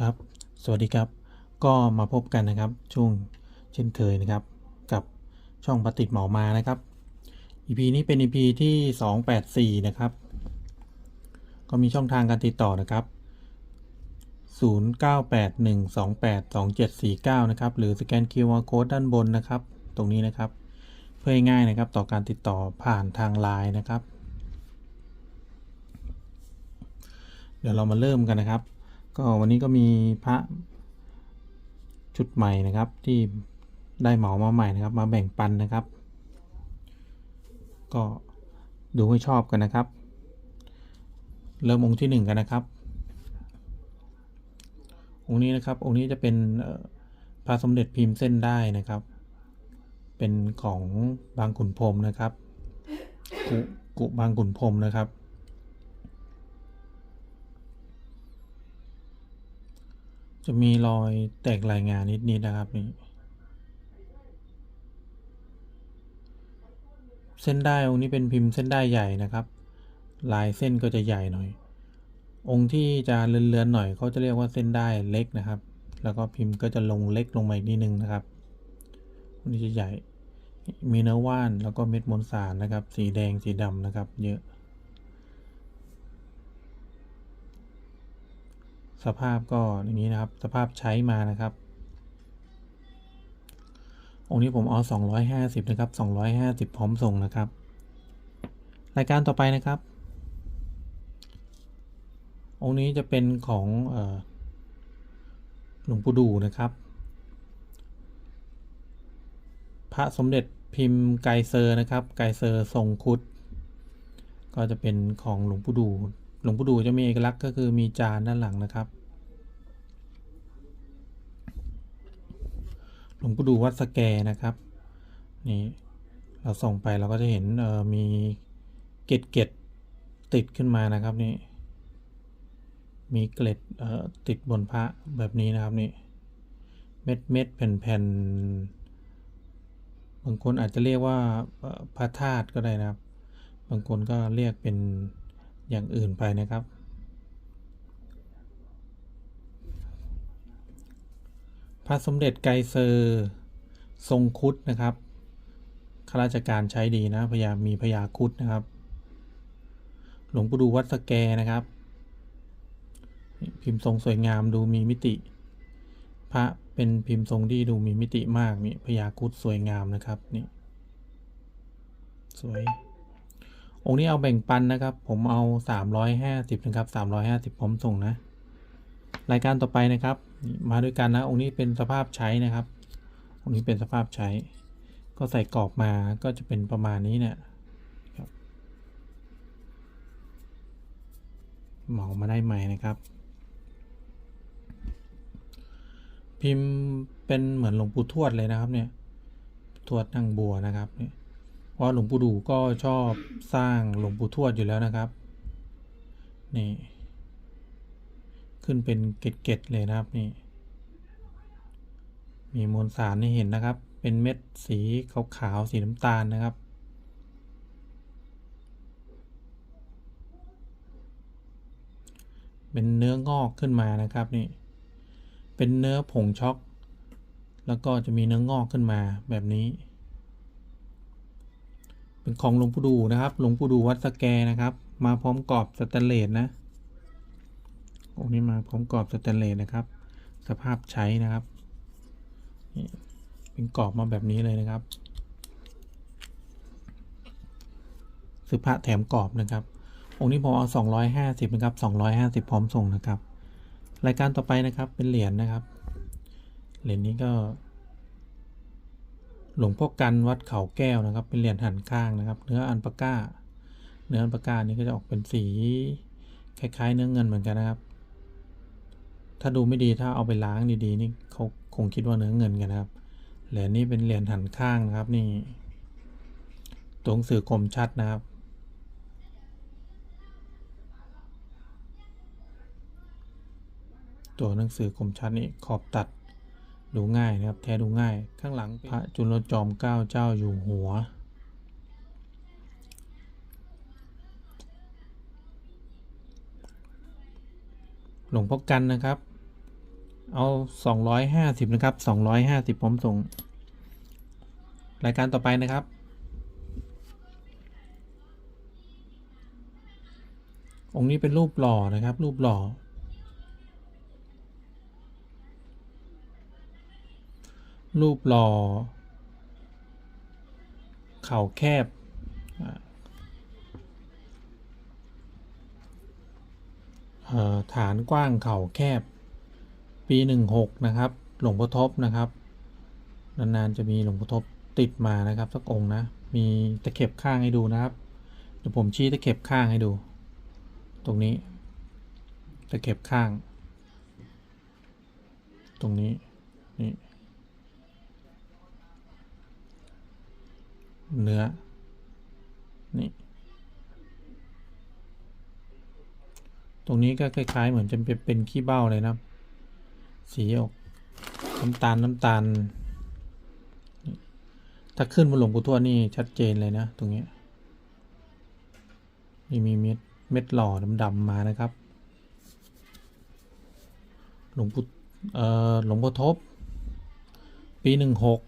ครับ สวัสดีครับ ก็มาพบกันนะครับ ช่วงเช่นเคยนะครับ กับช่องปฏิดหมามานะครับ EP นี้เป็น EP ที่ 284 นะครับ ก็มีช่องทางการติดต่อนะครับ 0981282749 นะครับ หรือสแกน QR Code ด้านบนนะครับ ตรงนี้นะครับ เพื่อง่ายนะครับต่อการติดต่อผ่านทางไลน์นะครับ เดี๋ยวเรามาเริ่มกันนะครับ ก็วันนี้ก็มีพระชุดใหม่นะครับ ที่ได้เหมามาใหม่นะครับ มาแบ่งปันนะครับ ก็ดูให้ชอบกันนะครับ เริ่มองค์ที่หนึ่งกันนะครับ องค์นี้นะครับองค์นี้จะเป็นพระสมเด็จพิมพ์เส้นได้นะครับ เป็นของบางขุนพรมนะครับกุกุบางขุนพรมนะครับ จะมีรอยแตกรายงานนิดๆนะครับนี่เส้นได้องค์นี้เป็นพิมพ์เส้นได้ใหญ่นะครับ ลายเส้นก็จะใหญ่หน่อย องค์ที่จะเลือนๆหน่อยเขาจะเรียกว่าเส้นได้เล็กนะครับ แล้วก็พิมพ์ก็จะลงเล็กลงมาอีกนิดนึงนะครับองค์นี้จะใหญ่มีเนื้อว่านแล้วก็เม็ดมวลสารนะครับ สีแดงสีดำนะครับ เยอะ สภาพก็อย่างนี้นะครับ สภาพใช้มานะครับ องค์นี้ผมเอา 250 นะครับ 250 พร้อมส่งนะครับ รายการต่อไปนะครับ องค์นี้จะเป็นของออหลวงปู่ดูนะครับ พระสมเด็จพิมพ์ไกเซอร์นะครับ ไกเซอร์ทรงคุด ก็จะเป็นของหลวงปู่ดู หลวงปู่ดูจะมีเอกลักษณ์ก็คือมีจานด้านหลังนะครับ หลวงปู่ดูวัดสแกนะครับนี่เราส่องไปเราก็จะเห็นเออมีเกล็ดเกล็ดติดขึ้นมานะครับนี่มีเกล็ดเอ่อติดบนพระแบบนี้นะครับนี่เม็ดเม็ดแผ่นแผ่นบางคนอาจจะเรียกว่าพระธาตุก็ได้นะครับ บางคนก็เรียกเป็น อย่างอื่นไปนะครับ พระสมเด็จไกรเซอร์ทรงคุดนะครับข้าราชการใช้ดีนะพยามมีพยาคุดนะครับ หลวงปู่ดูวัดสแกนะครับ พิมพ์ทรงสวยงามดูมีมิติ พระเป็นพิมพ์ทรงที่ดูมีมิติมากมีพยาคุดสวยงามนะครับนี่สวย องค์นี้เอาแบ่งปันนะครับ ผมเอาสามร้อยห้าสิบนะครับสามร้อยห้าสิบพร้อมส่งนะ รายการต่อไปนะครับ มาด้วยกันนะ องค์นี้เป็นสภาพใช้นะครับ องค์นี้เป็นสภาพใช้ ก็ใส่กรอบมาก็จะเป็นประมาณนี้เนี่ยเหมามาได้ใหม่นะครับ พิมพ์เป็นเหมือนหลวงปู่ทวดเลยนะครับเนี่ย ทวดนั่งบัวนะครับเนี่ย ราะหลวงปู่ดูก็ชอบสร้างหลวงปู่ทวดอยู่แล้วนะครับ นี่ ขึ้นเป็นเกล็ดๆเลยนะครับนี่ มีมวลสารให้เห็นนะครับ เป็นเม็ดสีขาวๆสีน้ำตาลนะครับเป็นเนื้องอกขึ้นมานะครับนี่ เป็นเนื้อผงช็อก แล้วก็จะมีเนื้องอกขึ้นมาแบบนี้ เป็นของหลวงปู่ดูนะครับหลวงปู่ดูวัดสแกนะครับ มาพร้อมกรอบสแตนเลสนะองค์นี้มาพร้อมกรอบสแตนเลสนะครับ สภาพใช้นะครับเป็นกรอบมาแบบนี้เลยนะครับซื้อพระแถมกรอบนะครับ องค์นี้ผมเอา 250นะครับ 250 พร้อมส่งนะครับ รายการต่อไปนะครับเป็นเหรียญนะครับ เหรียญนี้ก็ หลวงพ่อกันวัดเขาแก้วนะครับ เป็นเหรียญหันข้างนะครับ เนื้ออันปาก้า เนื้ออันปาก้านี่ก็จะออกเป็นสีคล้ายๆ เนื้อเงินเหมือนกันนะครับ ถ้าดูไม่ดีถ้าเอาไปล้างดีๆนี่เขาคงคิดว่าเนื้อเงินกันนะครับ เหรียญนี้เป็นเหรียญหันข้างนะครับนี่ตัวหนังสือคมชัดนะครับ ตัวหนังสือคมชัดนี่ขอบตัด ดูง่ายนะครับ แท้ดูง่าย ข้างหลังพระจุลจอมเกล้าเจ้าอยู่หัว หลวงพ่อกันนะครับ เอาสองร้อยห้าสิบนะครับสองร้อยห้าสิบพร้อมส่ง รายการต่อไปนะครับองค์นี้เป็นรูปหล่อนะครับ รูปหล่อ รูปหล่อ เข่าแคบ ฐานกว้างเข่าแคบ ปีหนึ่งหกนะครับ หลวงพ่อทบนะครับ นาน ๆ จะมีหลวงพ่อทบติดมานะครับ สักองค์นะ มีตะเข็บข้างให้ดูนะครับ เดี๋ยวผมชี้ตะเข็บข้างให้ดู ตรงนี้ตะเข็บข้าง ตรงนี้ นี่ เนื้อ นี่ ตรงนี้ก็คล้าย ๆ เหมือนจะเป็นเป็นขี้เบ้าเลยนะสีออกน้ำตาลน้ำตาล ถ้าขึ้นบนหลวงปู่ทวดนี่ชัดเจนเลยนะ ตรงนี้นี่มีเม็ดเม็ดหล่อดำๆมานะครับ หลวงปู่หลวงพ่อทบ ปีหนึ่งหก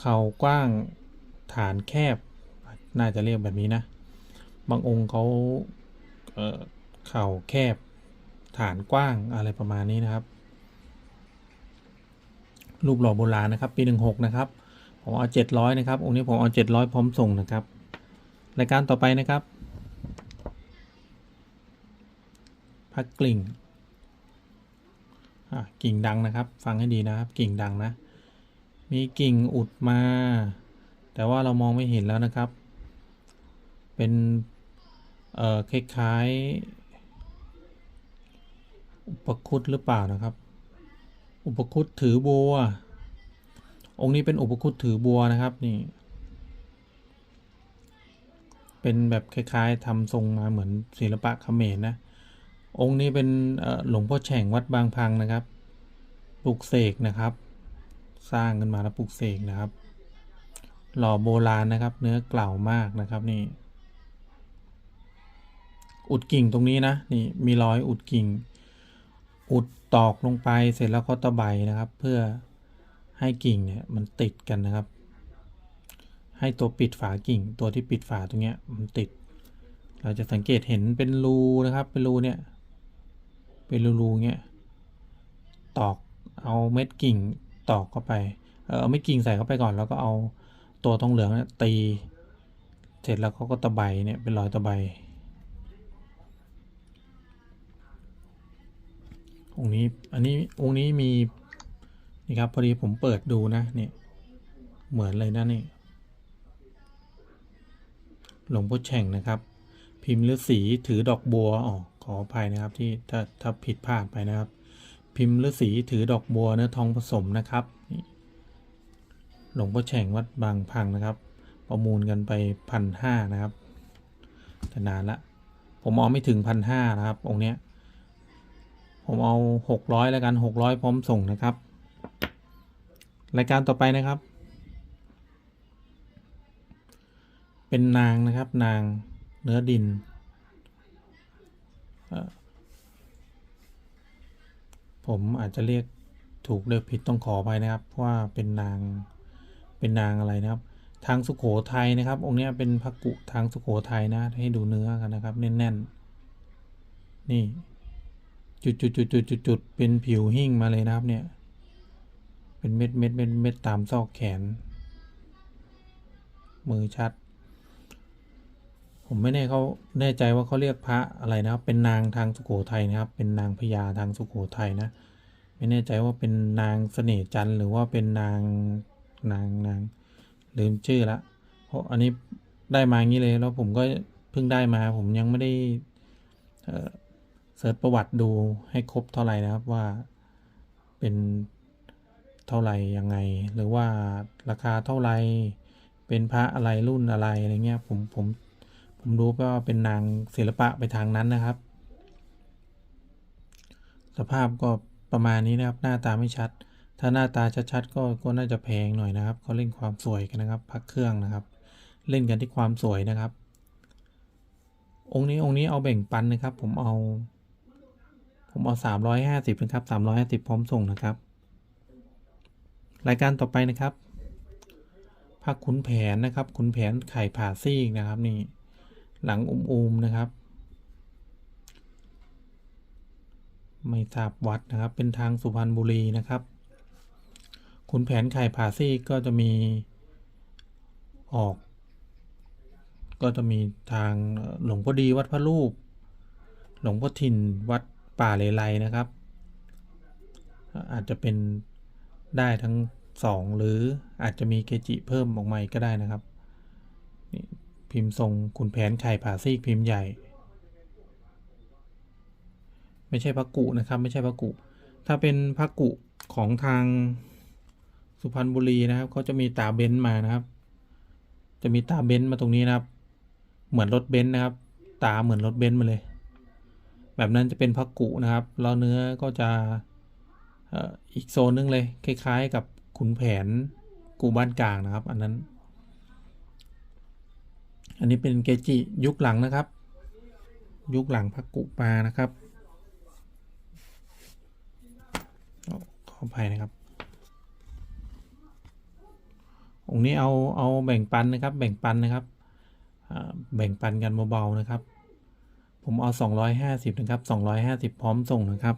เข่ากว้าง ฐานแคบ น่าจะเรียกแบบนี้นะ บางองค์เขาเเข่าแคบ ฐานกว้างอะไรประมาณนี้นะครับ รูปหล่อโบราณนะครับ ปีหนึ่งหกนะครับ ผมเอาเจ็ดร้อยนะครับ องค์นี้ผมเอาเจ็ดร้อยพร้อมส่งนะครับ รายการต่อไปนะครับพักกลิ่งกิ่งดังนะครับ ฟังให้ดีนะครับ กิ่งดังนะ มีกิ่งอุดมา แต่ว่าเรามองไม่เห็นแล้วนะครับ เป็น เอ่อ คล้ายๆ อุปคุตหรือเปล่านะครับ อุปคุตถือบัว องค์นี้เป็นอุปคุตถือบัวนะครับนี่ เป็นแบบคล้ายๆทำทรงมาเหมือนศิลปะเขมรนะ องค์นี้เป็นหลวงพ่อแฉ่งวัดบางพังนะครับ ปลุกเสกนะครับ สร้างขึ้นมาแล้วปลุกเสกนะครับ หล่อโบราณนะครับ เนื้อเกล่าวมากนะครับนี่ อุดกิ่งตรงนี้นะนี่มีรอยอุดกิ่ง อุดตอกลงไปเสร็จแล้วก็ตะไบนะครับ เพื่อให้กิ่งเนี่ยมันติดกันนะครับ ให้ตัวปิดฝากิ่ง ตัวที่ปิดฝาตรงเนี้ยมันติด เราจะสังเกตเห็นเป็นรูนะครับ เป็นรูเนี่ยเป็นรูๆเงี้ยตอกเอาเม็ดกิ่งตอกเข้าไป เออเม็ดกิ่งใส่เข้าไปก่อนแล้วก็เอา ตัวทองเหลืองเนี่ยตี เสร็จแล้วเขาก็ตะไบเนี่ยเป็นรอยตะไบองค์นี้อันนี้องค์นี้มีนี่ครับพอดีผมเปิดดูนะเนี่ยเหมือนเลยนะนี่หลวงพ่อแฉ่งนะครับ พิมพ์ฤาษีถือดอกบัวอ๋อขออภัยนะครับที่ถ้าถ้าผิดพลาดไปนะครับ พิมพ์ฤาษีถือดอกบัวเนื้อทองผสมนะครับนี่ หลวงพ่อแฉ่งวัดบางพังนะครับ ประมูลกันไปพันห้านะครับแต่นานละ ผมเอาไม่ถึงพันห้านะครับ องค์เนี้ย ผมเอาหกร้อยแล้วกันหกร้อยพร้อมส่งนะครับ รายการต่อไปนะครับ เป็นนางนะครับ นางเนื้อดินผมอาจจะเรียกถูกเรียกผิดต้องขอไปนะครับ เพราะว่าเป็นนาง เป็นนางอะไรนะครับ ทางสุโขทัยนะครับ องค์นี้เป็นพระกุทางสุโขทัยนะ ให้ดูเนื้อกันนะครับแน่นๆ นี่ จุดจุดจุดจุดจุดจุดเป็นผิวหิ้งมาเลยนะครับเนี่ย เป็นเม็ดเม็ดเม็ดเม็ดตามซอกแขน มือชัด ผมไม่แน่เขาแน่ใจว่าเขาเรียกพระอะไรนะครับ เป็นนางทางสุโขทัยนะครับ เป็นนางพญาทางสุโขทัยนะไม่แน่ใจว่าเป็นนางเสน่ห์จันทร์หรือว่าเป็นนาง นางนางลืมชื่อละเพราะอันนี้ได้มางี้เลย แล้วผมก็เพิ่งได้มา ผมยังไม่ได้เอ่อเสิร์ชประวัติดูให้ครบเท่าไหร่นะครับว่าเป็นเท่าไหร่ยังไง หรือว่าราคาเท่าไหร่เป็นพระอะไรรุ่นอะไรอะไรเงี้ยผมผมผมรู้ว่าเป็นนางศิลปะไปทางนั้นนะครับ สภาพก็ประมาณนี้นะครับหน้าตาไม่ชัด ถ้าหน้าตาชัดๆก็ก็น่าจะแพงหน่อยนะครับเขาเล่นความสวยกันนะครับ พักเครื่องนะครับ เล่นกันที่ความสวยนะครับ องค์นี้องค์นี้เอาแบ่งปันนะครับ ผมเอา ผมเอาสามร้อยห้าสิบนะครับสามร้อยห้าสิบพร้อมส่งนะครับ รายการต่อไปนะครับผ้าขุนแผนนะครับขุนแผนไข่ผ่าซีกนะครับ นี่ หลังอุ้มๆนะครับไม่ทราบวัดนะครับ เป็นทางสุพรรณบุรีนะครับ ขุนแผนไข่ผาซีกก็จะมีออก ก็จะมีทางหลวงพ่อดีวัดพระรูป หลวงพ่อทินวัดป่าเลไลนะครับ อาจจะเป็นได้ทั้งสองหรืออาจจะมีเกจิเพิ่มออกมาอีกก็ได้นะครับ พิมพ์ทรงขุนแผนไข่ผาซีกพิมพ์ใหญ่ ไม่ใช่พระกุนะครับ ไม่ใช่พระกุ ถ้าเป็นพระกุของทาง สุพรรณบุรีนะครับเขาจะมีตาเบนซ์มานะครับ จะมีตาเบนซ์มาตรงนี้นะครับ เหมือนรถเบนซ์นะครับ ตาเหมือนรถเบนซ์มาเลย แบบนั้นจะเป็นพักกุนะครับแล้วเนื้อก็จะอีกโซนนึงเลยคล้าย ๆ กับขุนแผนกูบ้านกลางนะครับ อันนั้น อันนี้เป็นเกจิยุคหลังนะครับ ยุคหลังพักกุมานะครับเขออภัยนะครับ องค์นี้เอาเอาแบ่งปันนะครับ แบ่งปันนะครับแบ่งปันกันเบาๆนะครับ ผมเอา 250 นะครับ 250 พร้อมส่งนะครับ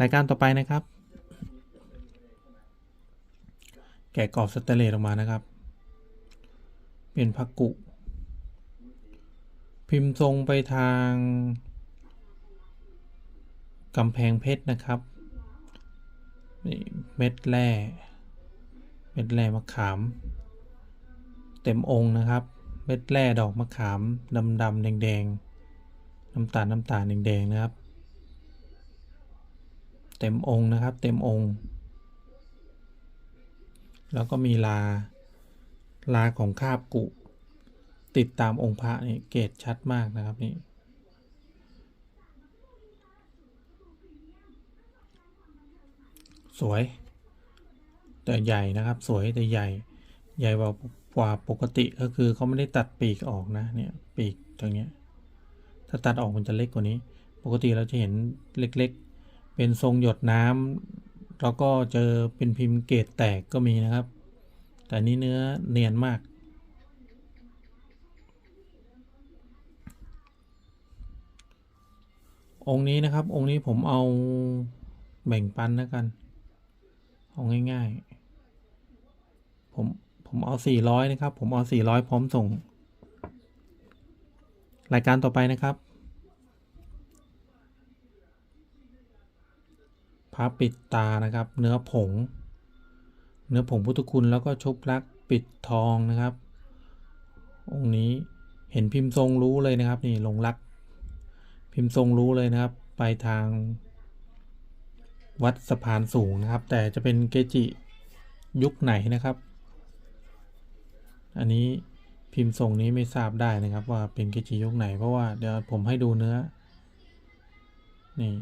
รายการต่อไปนะครับ แกะกรอบสแตเลสออกมานะครับ เป็นพักกุ พิมพ์ทรงไปทางกำแพงเพชรนะครับนี่เม็ดแร่ เม็ดแร่มะขาม เต็มองค์นะครับ เม็ดแร่ดอกมะขามดำดำๆแดงแดงๆน้ำตาลน้ำตาลแดงแดงๆนะครับ เต็มองค์นะครับ เต็มองค์ แล้วก็มีลาลาของคาบกุ ติดตามองค์พระนี่เกตชัดมากนะครับนี่สวย แต่ใหญ่นะครับ สวยแต่ใหญ่ ใหญ่กว่ากว่าปกติก็คือเขาไม่ได้ตัดปีกออกนะเนี่ยปีกตรงเนี้ยถ้าตัดออกมันจะเล็กกว่านี้ ปกติเราจะเห็นเล็กๆ เป็นทรงหยดน้ำแล้วก็เจอเป็นพิมพ์เกตแตกก็มีนะครับ แต่นี่เนื้อเนียนมากองค์นี้นะครับ องค์นี้ผมเอาแบ่งปันแล้วกัน เอาง่าย ๆ ผมผมเอาสี่ร้อยนะครับ ผมเอาสี่ร้อยพร้อมส่ง รายการต่อไปนะครับ พระปิดตานะครับ เนื้อผง เนื้อผงพุทธคุณแล้วก็ชุบลักปิดทองนะครับ องค์นี้เห็นพิมพ์ทรงรู้เลยนะครับ นี่ลงลัก พิมพ์ทรงรู้เลยนะครับ ไปทาง วัดสะพานสูงนะครับ แต่จะเป็นเกจิยุคไหนนะครับ อันนี้พิมพ์ทรงนี้ไม่ทราบได้นะครับว่าเป็นเกจิยุคไหน เพราะว่าเดี๋ยวผมให้ดูเนื้อ นี่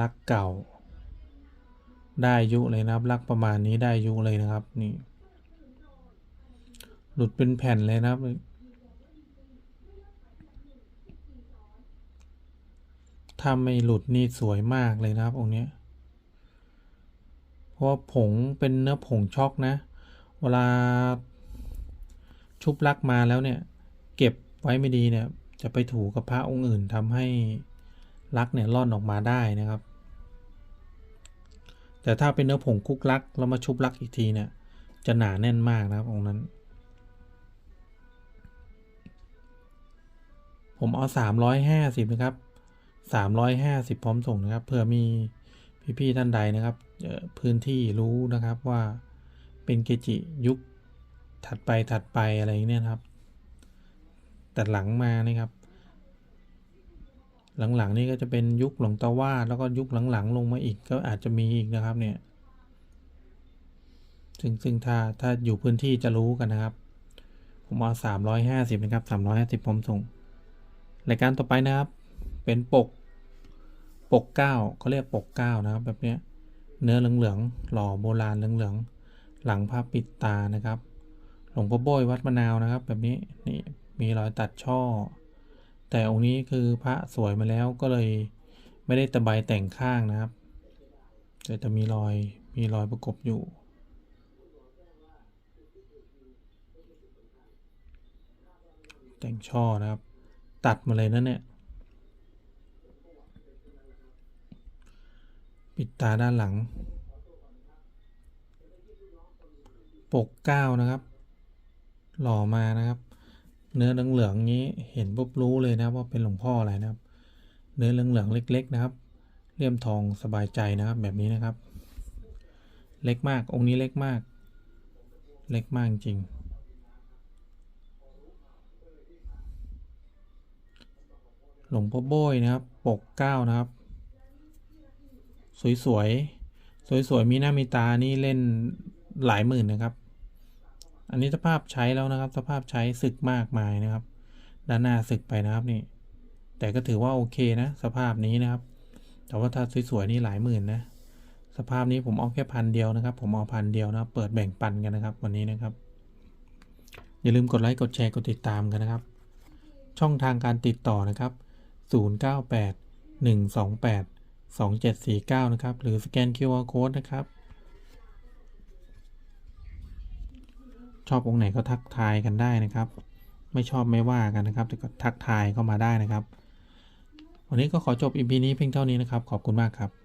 ลักเก่า ได้ยุเลยนะครับลักประมาณนี้ได้ยุเลยนะครับ นี่ หลุดเป็นแผ่นเลยนะครับถ้าไม่หลุดนี่สวยมากเลยนะครับองค์เนี้ย ว่าผงเป็นเนื้อผงช็อกนะ เวลาชุบลักมาแล้วเนี่ย เก็บไว้ไม่ดีเนี่ย จะไปถูกับพระองค์อื่นทำให้ลักเนี่ยล่อนออกมาได้นะครับ แต่ถ้าเป็นเนื้อผงคุกลักแล้วมาชุบลักอีกทีเนี่ย จะหนาแน่นมากนะครับองค์นั้น ผมเอาสามร้อยห้าสิบนะครับสามร้อยห้าสิบพร้อมส่งนะครับเผื่อมีพี่ๆท่านใดนะครับ พื้นที่รู้นะครับว่าเป็นเกจิยุคถัดไปถัดไปอะไรเนี้ยครับ แต่หลังมานี่ครับ หลังๆนี่ก็จะเป็นยุคหลวงตาว่าดแล้วก็ยุคหลังๆ ลงมาอีกก็อาจจะมีอีกนะครับเนี่ยซึ่งซึ่งถ้าถ้าอยู่พื้นที่จะรู้กันนะครับ ผมเอาสามร้อยห้าสิบนะครับสามร้อยห้าสิบพร้อมส่งรายการต่อไปนะครับ เป็นปก ปกเก้าเขาเรียกปกเก้านะครับ แบบเนี้ย เนื้อเหลืองๆหล่อโบราณเหลืองๆหลังผ้าปิดตานะครับ หลวงพ่อโบยวัดมะนาวนะครับ แบบนี้นี่มีรอยตัดช่อ แต่องค์นี้คือพระสวยมาแล้วก็เลยไม่ได้ตะไบแต่งข้างนะครับแต่จะมีรอยมีรอยประกบอยู่ แต่งช่อนะครับ ตัดมาเลยนะเนี่ย ปิดตาด้านหลัง ปกเก้านะครับ หล่อมานะครับ เนื้อเหลืองๆงี้เห็นปุ๊บรู้เลยนะว่าเป็นหลวงพ่ออะไรนะครับ เนื้อเหลืองๆเล็ก ๆ นะครับเลี่ยมทองสบายใจนะครับแบบนี้นะครับ เล็กมากองค์นี้เล็กมาก เล็กมากจริงหลวงพ่อโบยนะครับ ปกเก้านะครับ สวยๆสวยๆมีหน้ามีตานี่เล่นหลายหมื่นนะครับ อันนี้สภาพใช้แล้วนะครับ สภาพใช้สึกมากมายนะครับ ด้านหน้าสึกไปนะครับนี่ แต่ก็ถือว่าโอเคนะ สภาพนี้นะครับ แต่ว่าถ้าสวยๆนี่หลายหมื่นนะสภาพนี้ผมเอาแค่พันเดียวนะครับ ผมเอาพันเดียวนะเปิดแบ่งปันกันนะครับ วันนี้นะครับ อย่าลืมกดไลค์กดแชร์กดติดตามกันนะครับ ช่องทางการติดต่อนะครับ 098 128 2749 นะครับ หรือสแกน QR Code นะครับ ชอบองค์ไหนก็ทักทายกันได้นะครับ ไม่ชอบไม่ว่ากันนะครับ แต่ก็ทักทายเข้ามาได้นะครับ วันนี้ก็ขอจบ EP นี้เพียงเท่านี้นะครับ ขอบคุณมากครับ